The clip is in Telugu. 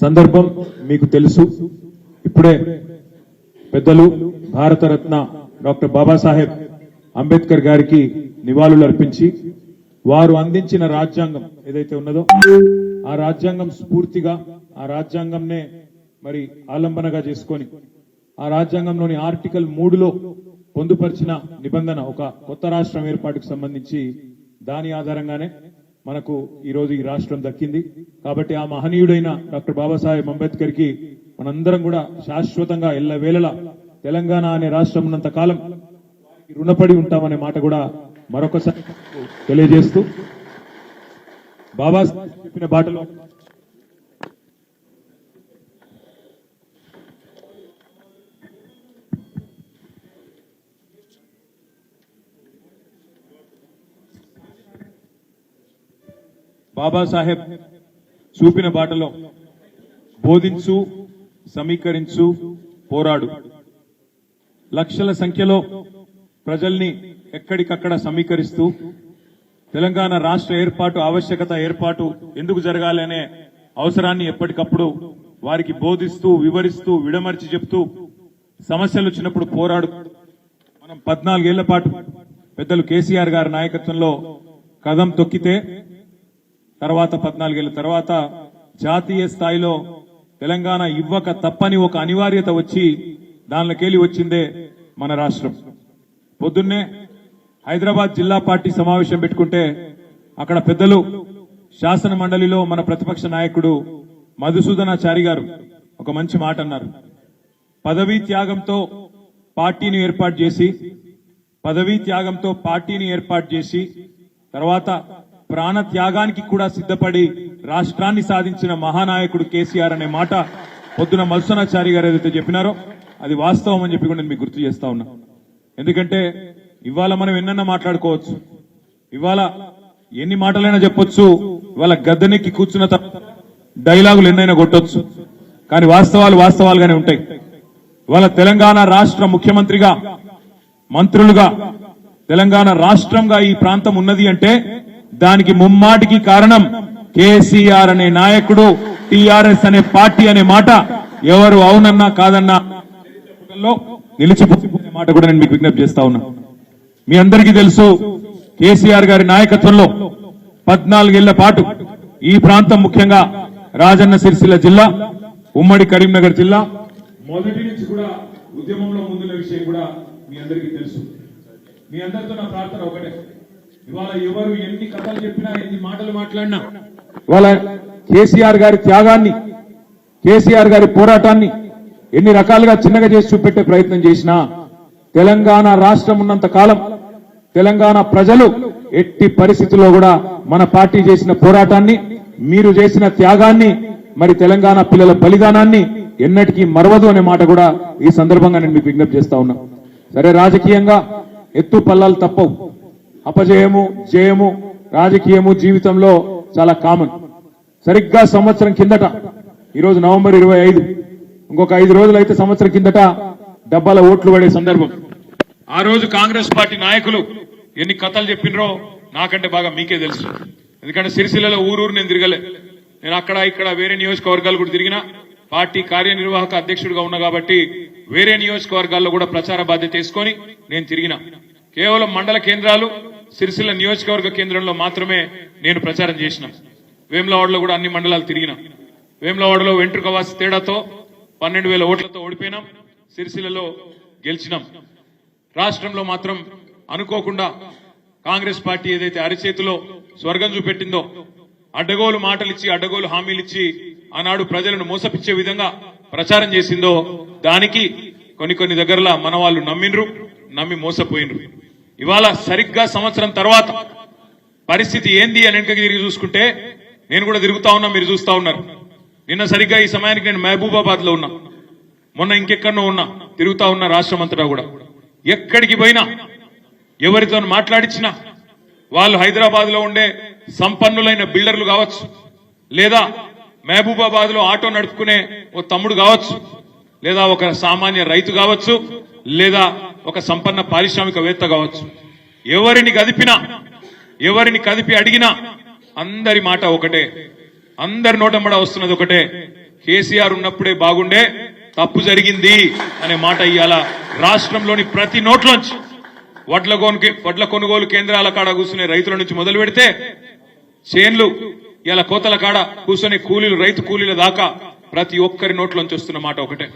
సందర్భం మీకు తెలుసు. ఇప్పుడే పెద్దలు భారతరత్న డాక్టర్ బాబాసాహెబ్ అంబేద్కర్ గారికి నివాళులు అర్పించి వారు అందించిన రాజ్యాంగం ఏదైతే ఉన్నదో ఆ రాజ్యాంగం స్ఫూర్తిగా ఆ రాజ్యాంగంనే మరి ఆలంబనగా చేసుకొని ఆ రాజ్యాంగంలోని ఆర్టికల్ మూడులో పొందుపరిచిన నిబంధన ఒక కొత్త రాష్ట్రం ఏర్పాటుకు సంబంధించి దాని ఆధారంగానే మనకు ఈ రోజు ఈ రాష్ట్రం దక్కింది. కాబట్టి ఆ మహనీయుడైన డాక్టర్ బాబాసాహెబ్ అంబేద్కర్కి మనందరం కూడా శాశ్వతంగా ఎల్లవేళలా తెలంగాణ అనే రాష్ట్రం ఉన్నంత కాలం రుణపడి ఉంటామనే మాట కూడా మరొకసారి తెలియజేస్తూ బాబా చెప్పిన బాటలో బాబాసాహెబ్ చూపిన బాటలో బోధించు సమీకరించు పోరాడు. లక్షల సంఖ్యలో ప్రజల్ని ఎక్కడికక్కడ సమీకరిస్తూ తెలంగాణ రాష్ట్ర ఏర్పాటు ఆవశ్యకత ఏర్పాటు ఎందుకు జరగాలనే అవసరాన్ని ఎప్పటికప్పుడు వారికి బోధిస్తూ వివరిస్తూ విడమర్చి చెప్తూ సమస్యలు వచ్చినప్పుడు పోరాడు. మనం పద్నాలుగేళ్ళ పాటు పెద్దలు కేసీఆర్ గారి నాయకత్వంలో కదం తొక్కితే తర్వాత పద్నాలుగేళ్ళ తర్వాత జాతీయ స్థాయిలో తెలంగాణ ఇవ్వక తప్పని ఒక అనివార్యత వచ్చి దానిలోకెళ్ళి వచ్చిందే మన రాష్ట్రం. పొద్దున్నే హైదరాబాద్ జిల్లా పార్టీ సమావేశం పెట్టుకుంటే అక్కడ పెద్దలు శాసన మండలిలో మన ప్రతిపక్ష నాయకుడు మధుసూదనాచారి గారు ఒక మంచి మాట అన్నారు. పదవీ త్యాగంతో పార్టీని ఏర్పాటు చేసి పదవీ త్యాగంతో పార్టీని ఏర్పాటు చేసి తర్వాత ప్రాణ త్యాగానికి కూడా సిద్ధపడి రాష్ట్రాన్ని సాధించిన మహానాయకుడు కేసీఆర్ అనే మాట పొద్దున మధుసనాచారి గారు ఏదైతే చెప్పినారో అది వాస్తవం అని చెప్పి కూడా నేను మీకు గుర్తు చేస్తా ఉన్నా. ఎందుకంటే ఇవాళ మనం ఎన్నన్నా మాట్లాడుకోవచ్చు. ఇవాళ ఎన్ని మాటలైనా చెప్పొచ్చు. ఇవాళ గద్దెనెక్కి కూర్చున్న డైలాగులు ఎన్నైనా కొట్టొచ్చు. కానీ వాస్తవాలు వాస్తవాలుగానే ఉంటాయి. ఇవాళ తెలంగాణ రాష్ట్ర ముఖ్యమంత్రిగా మంత్రులుగా తెలంగాణ రాష్ట్రంగా ఈ ప్రాంతం ఉన్నది అంటే దానికి ముమ్మాటికి కారణం కేసీఆర్ అనే నాయకుడు టిఆర్ఎస్ అనే పార్టీ అనే మాట ఎవరు అవునన్నా కాదన్నా లో నిలిచిపోయే మాట కూడా నేను మీకు విజ్ఞప్తి చేస్తా ఉన్నా. మీ అందరికీ తెలుసు కేసీఆర్ గారి నాయకత్వంలో పద్నాలుగేళ్ళ పాటు ఈ ప్రాంతం ముఖ్యంగా రాజన్న సిరిసిల్ల జిల్లా ఉమ్మడి కరీంనగర్ జిల్లా మొదటి నుంచి కూడా ఉద్యమంలో ముందున్న విషయం కూడా మీ అందరికీ తెలుసు. మీ అందరితో నా ప్రార్థన ఒకటే. ఇవాళ ఎవరు ఎన్ని కథలు చెప్పినా ఎన్ని మాటలు మాట్లాడినా ఇవాళ కేసీఆర్ గారి త్యాగాన్ని కేసీఆర్ గారి పోరాటాన్ని ఎన్ని రకాలుగా చిన్నగా చేసి చూపెట్టే ప్రయత్నం చేసినా తెలంగాణ రాష్ట్రం ఉన్నంత కాలం తెలంగాణ ప్రజలు ఎట్టి పరిస్థితుల్లో కూడా మన పార్టీ చేసిన పోరాటాన్ని మీరు చేసిన త్యాగాన్ని మరి తెలంగాణ పిల్లల బలిదానాన్ని ఎన్నటికీ మరవదు అనే మాట కూడా ఈ సందర్భంగా నేను మీకు విజ్ఞప్తి చేస్తా ఉన్నా. సరే రాజకీయంగా ఎత్తు పల్లాలు తప్పవు. అపజయము జయము రాజకీయము జీవితంలో చాలా కామన్ సరిగ్గా సంవత్సరం కిందట ఈరోజు నవంబర్ ఇరవై ఐదు ఇంకొక ఐదు రోజులు అయితే సంవత్సరం కిందట డబ్బాల ఓట్లు పడే సందర్భం. ఆ రోజు కాంగ్రెస్ పార్టీ నాయకులు ఎన్ని కథలు చెప్పినరో నాకంటే బాగా మీకే తెలుసు. ఎందుకంటే సిరిసిల్లలో ఊరూరు నేను తిరగలే. నేను అక్కడ ఇక్కడ వేరే నియోజకవర్గాలు కూడా తిరిగినా పార్టీ కార్యనిర్వాహక అధ్యక్షుడిగా ఉన్నా కాబట్టి వేరే నియోజకవర్గాల్లో కూడా ప్రచార బాధ్యత తీసుకొని నేను తిరిగిన. కేవలం మండల కేంద్రాలు సిరిసిల్ల నియోజకవర్గ కేంద్రంలో మాత్రమే నేను ప్రచారం చేసిన. వేములవాడలో కూడా అన్ని మండలాలు తిరిగిన. వేములవాడలో వెంట్రుకవాసి తేడాతో పన్నెండు వేల ఓట్లతో ఓడిపోయినాం. సిరిసిల్లలో గెలిచినాం. రాష్ట్రంలో మాత్రం అనుకోకుండా కాంగ్రెస్ పార్టీ ఏదైతే అరిచేతిలో స్వర్గం చూపెట్టిందో అడ్డగోలు మాటలిచ్చి అడ్డగోలు హామీలిచ్చి ఆనాడు ప్రజలను మోసపిచ్చే విధంగా ప్రచారం చేసిందో దానికి కొన్ని కొన్ని దగ్గరలా మన వాళ్ళు నమ్మిండ్రు నమ్మి మోసపోయినరు ఇవాళ సరిగ్గా సంవత్సరం తర్వాత పరిస్థితి ఏంది అని వెనకకి తిరిగి చూసుకుంటే నేను కూడా తిరుగుతా ఉన్నా మీరు చూస్తా ఉన్నారు. నిన్న సరిగ్గా ఈ సమయానికి నేను మహబూబాబాద్లో ఉన్నా. మొన్న ఇంకెక్కడో ఉన్నా తిరుగుతా ఉన్నా రాష్ట్రం అంతటా కూడా. ఎక్కడికి పోయినా ఎవరితో మాట్లాడించినా వాళ్ళు హైదరాబాద్లో ఉండే సంపన్నులైన బిల్డర్లు కావచ్చు లేదా మహబూబాబాద్లో ఆటో నడుపుకునే ఓ తమ్ముడు కావచ్చు లేదా ఒక సామాన్య రైతు కావచ్చు లేదా ఒక సంపన్న పారిశ్రామికవేత్త కావచ్చు. ఎవరిని కదిపినా ఎవరిని కదిపి అడిగినా అందరి మాట ఒకటే. అందరి నోటమ్మడ వస్తున్నది ఒకటే. కేసీఆర్ ఉన్నప్పుడే బాగుండే తప్పు జరిగింది అనే మాట ఇవాళ రాష్ట్రంలోని ప్రతి నోట్లోంచి. వడ్ల కొనుకే వడ్ల కొనుగోలు కేంద్రాల కాడ కూర్చునే రైతుల నుంచి మొదలు పెడితే చేన్లు ఇలా కోతల కాడ కూర్చొని కూలీలు రైతు కూలీల దాకా ప్రతి ఒక్కరి నోట్లోంచి వస్తున్న మాట ఒకటే.